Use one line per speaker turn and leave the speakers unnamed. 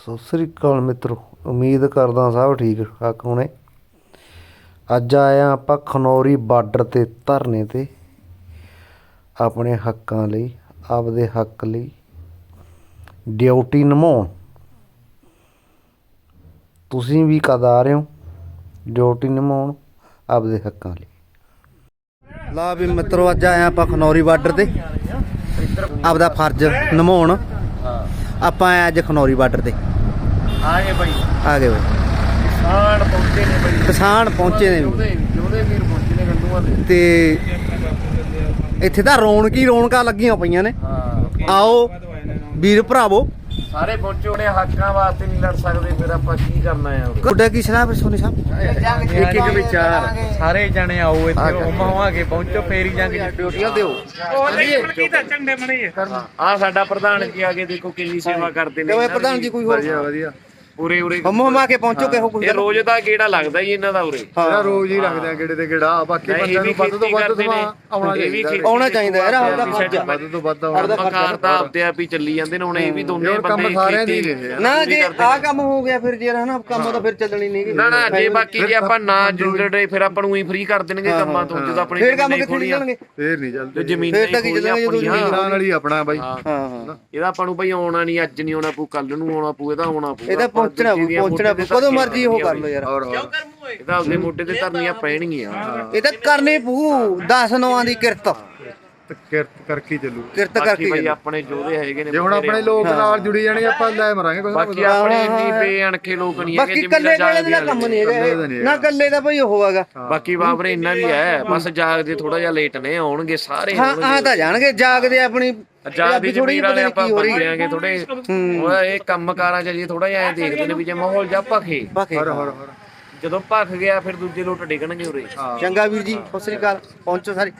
ਸਤਿ ਸ੍ਰੀ ਅਕਾਲ ਮਿੱਤਰੋ, ਉਮੀਦ ਕਰਦਾ ਸਭ ਠੀਕ ਠਾਕ ਹੋਣੇ। ਅੱਜ ਆਇਆ ਆਪਾਂ ਖਨੌਰੀ ਬਾਰਡਰ ਤੇ ਧਰਨੇ ਤੇ, ਆਪਣੇ ਹੱਕਾਂ ਲਈ, ਆਪਦੇ ਹੱਕ ਲਈ, ਡਿਊਟੀ ਨਿਭਾਉਣ। ਤੁਸੀਂ ਵੀ ਕਦ ਆ ਰਹੇ ਹੋ? ਡਿਊਟੀ ਨਿਭਾਉਣ, ਆਪਦੇ ਹੱਕਾਂ ਲਈ। ਲਾ ਵੀ ਮਿੱਤਰੋ, ਅੱਜ ਆਇਆ ਆਪਾਂ ਖਨੌਰੀ ਬਾਰਡਰ ਤੇ, ਆਪਦਾ ਫਰਜ਼ ਨਿਭਾਉਣ। ਆਪਾਂ ਆਏ ਅੱਜ ਖਨੌਰੀ ਬਾਰਡਰ ਤੇ।
ਆ ਗਏ ਬਾਈ
ਆ ਗਏ ਬਈ
ਕਿਸਾਨ ਪਹੁੰਚੇ ਨੇ ਬਾਈ
ਕਿਸਾਨ ਪਹੁੰਚੇ ਨੇ
ਉਹਦੇ ਉਹਦੇ ਵੀਰ ਪਹੁੰਚੇ ਨੇ ਗੰਡੂਆਂ ਦੇ
ਤੇ ਇੱਥੇ ਤਾਂ ਰੌਣਕ ਹੀ ਰੌਣਕਾਂ ਲੱਗੀਆਂ ਪਈਆਂ ਨੇ। ਆਓ ਵੀਰ ਭਰਾਵੋ।
ਸਾਰੇ ਪਹੁੰਚੇ ਉਹਨੇ ਹੱਕਾਂ ਵਾਸਤੇ ਨਹੀਂ ਲੜ ਸਕਦੇ ਫਿਰ ਆਪਾਂ ਕੀ ਕਰਨਾ ਆ?
ਤੁਹਾਡਾ ਕੀ ਸਲਾਹ ਸੋਨੀ ਸਾਹਿਬ?
ਇੱਕ ਇੱਕ ਵਿਚਾਰ। ਸਾਰੇ ਜਣੇ ਆਓ ਇੱਥੇ ਹੁਮਾ ਕੇ ਪਹੁੰਚੋ ਫੇਰ ਹੀ ਜੰਗ ਡਿਊਟੀਆਂ ਦਿਓ। ਆ ਸਾਡਾ ਪ੍ਰਧਾਨ ਜੀ ਆਗੇ ਦੇਖੋ ਕਿੰਨੀ ਸੇਵਾ ਕਰਦੇ ਨੇ।
ਪ੍ਰਧਾਨ ਜੀ ਕੋਈ ਹੋਰ?
ਵਧੀਆ। ਉਰੇ ਉਰੇ
ਹਮ ਹਮਾ ਕੇ ਪਹੁੰਚੋ ਕਿਹੋ ਕੁਝ
ਇਹ ਰੋਜ਼ ਦਾ ਗੇੜਾ ਲੱਗਦਾ ਜੀ ਇਹਨਾਂ ਦਾ ਉਰੇ।
ਹਾਂ।
ਰੋਜ਼ ਹੀ ਆ ਗੇੜੇ ਤੇ ਗੇੜਾ ਬਾਕੀ
ਨਹੀਂ,
ਬੰਦਿਆਂ ਨੂੰ ਵੱਧ ਤੋਂ ਵੱਧ ਸਮਾਂ ਆਉਣਾ
ਇਹ ਵੀ
ਚਾਹੀਦਾ
ਖੇਤੀ
ਆਉਣਾ ਚਾਹੀਦਾ ਯਾਰ ਆਪਦਾ ਫਰਜ਼ ਆ।
ਵੱਧ ਤੋਂ ਵੱਧ
ਆਪਦਾ
ਆਉਣਾ
ਫਰਜ਼
ਮਕਾਰ ਤਾਂ ਆਪਦੇ ਆਪ ਹੀ ਚੱਲੀ ਜਾਂਦੇ ਨੇ ਹੁਣ ਇਹ ਵੀ ਦੋਨੇ
ਇਹ ਕੰਮ
ਬੰਦੇ
ਸਾਰਿਆਂ ਦੀ
ਖੇਤੀ-
ਆ।
ਨਾ ਜੇ ਆ ਕੰਮ ਹੋ ਗਿਆ ਫਿਰ ਜੇ ਹਨਾ ਕੰਮ ਤਾਂ ਫਿਰ ਚੱਲਣੀ ਨਹੀਂ
ਨਾ ਨਾ ਜੇ ਬਾਕੀ ਜੇ ਆਪਾਂ ਨਾ ਜੁੜਦੇ ਫਿਰ ਆਪਾਂ ਨੂੰ ਹੀ ਫ੍ਰੀ ਕਰ ਦੇਣਗੇ ਕੰਮਾਂ ਤੋਂ ਜਦੋਂ ਆਪਣੀ
ਫਿਰ ਕੰਮ
ਜ਼ਮੀਨਾਂ
ਕਿੱਥੇ
ਖੋਲੀਆਂ
ਫੇਰ ਨਹੀਂ
ਜੋ
ਚੱਲਦੇ
ਜ਼ਮੀਨ
ਫਿਰ ਤਾਂ ਕੀ ਚੱਲਣਗੇ ਜਦੋਂ ਜ਼ਮੀਨ
ਕਿਸਾਨ ਵਾਲੀ ਆਪਣਾ ਬਾਈ।
ਹਾਂ
ਹਾਂ। ਹਾਂ
ਇਹਦਾ ਆਪਾਂ ਨੂੰ ਬਈ ਆਉਣਾ ਨਹੀਂ ਅੱਜ ਨਹੀਂ ਆਉਣਾ ਪਊ ਕੱਲ ਨੂੰ ਆਉਣਾ ਪਊ ਇਹਦਾ ਆਉਣਾ ਪਊ।
ਇਹਦਾ
ਆਪਾਂ
ਪਹੁੰਚਣਾ
ਦੂਜੇ ਦੀਆਂ
ਪਹੁੰਚਣਾ
ਮੋਢੇ ਤੇ
ਕਦੋਂ
ਧਰਨੀਆਂ
ਮਰਜ਼ੀ ਉਹ ਕਰ ਲਓ ਯਾਰ।
ਔਰ ਹੋਰ
ਇਹਦਾ ਉਹਦੇ ਮੋਢੇ ਤੇ ਧਰਨੀਆਂ ਪੈਣਗੀਆਂ।
ਇਹ ਤਾਂ ਕਰਨੇ ਪੂ 10 ਨੌਆਂ ਦੀ ਕਿਰਤ।
ਤੇ ਕਿਰਤ ਕਰਕੇ ਹੀ ਚੱਲੂ।
ਕਿਰਤ
ਬਾਕੀ
ਕਰਕੇ
ਬਈ
ਚੱਲੋ।
ਆਪਣੇ ਜੋਧੇ ਹੈਗੇ ਨੇ
ਜੇ ਹੁਣ ਆਪਣੇ ਲੋਕ ਨਾਲ ਜੁੜੀ ਜਾਣਗੇ ਆਪਾਂ ਲੈ ਮਰਾਂਗੇ ਕੁਝ ਨਾ
ਬਾਕੀ ਆਪਣੇ ਇੰਨੀ ਬੇਅਣਖੇ ਲੋਕ ਨਹੀਂ ਹੈਗੇ
ਬਾਕੀ ਕੱਲੇ ਕੱਲੇ ਦਾ ਕੰਮ ਨਹੀਂ ਹੈਗਾ। ਇਹ। ਨਾ ਕੱਲੇ ਦਾ ਭਾਈ ਉਹ ਹੈਗਾ।
ਬਾਕੀ ਬਾਬਰੇ ਇੰਨਾ ਵੀ ਹੈ ਬਸ ਜਾਗਦੇ ਥੋੜਾ ਜਿਹਾ ਲੇਟ ਨੇ ਆਉਣਗੇ ਸਾਰੇ
ਹਾਂ ਆ ਤਾਂ ਜਾਣਗੇ ਜਾਗਦੇ ਆਪਣੀ
ਜਾਗਦੀ
ਥੋੜੀ
ਵਾਲੇ ਆਪਾਂ
ਕੀ ਹੋ ਰਹੀ
ਬੰਦਿਆਂਗੇ ਥੋੜੇ ਉਹ ਇਹ ਕੰਮ ਕਾਰਾਂ ਚ ਜੀ ਥੋੜਾ ਜਿਹਾ ਐਂ ਦੇਖਦੇ ਨੇ ਵੀ ਜੇ ਮਾਹੌਲ ਜਾ ਭਖੇ।
ਬਾਕੀ
ਹੋਰ ਹੋਰ ਹੋਰ।
ਜਦੋਂ ਭਖ ਗਿਆ ਫਿਰ ਦੂਜੇ ਲੋਟ ਡਿੱਗਣਗੇ ਉਰੇ।
ਚੰਗਾ ਵੀਰ ਜੀ ਸਤਿ ਸ੍ਰੀ ਅਕਾਲ। ਪਹੁੰਚੋ ਸਾਰੇ।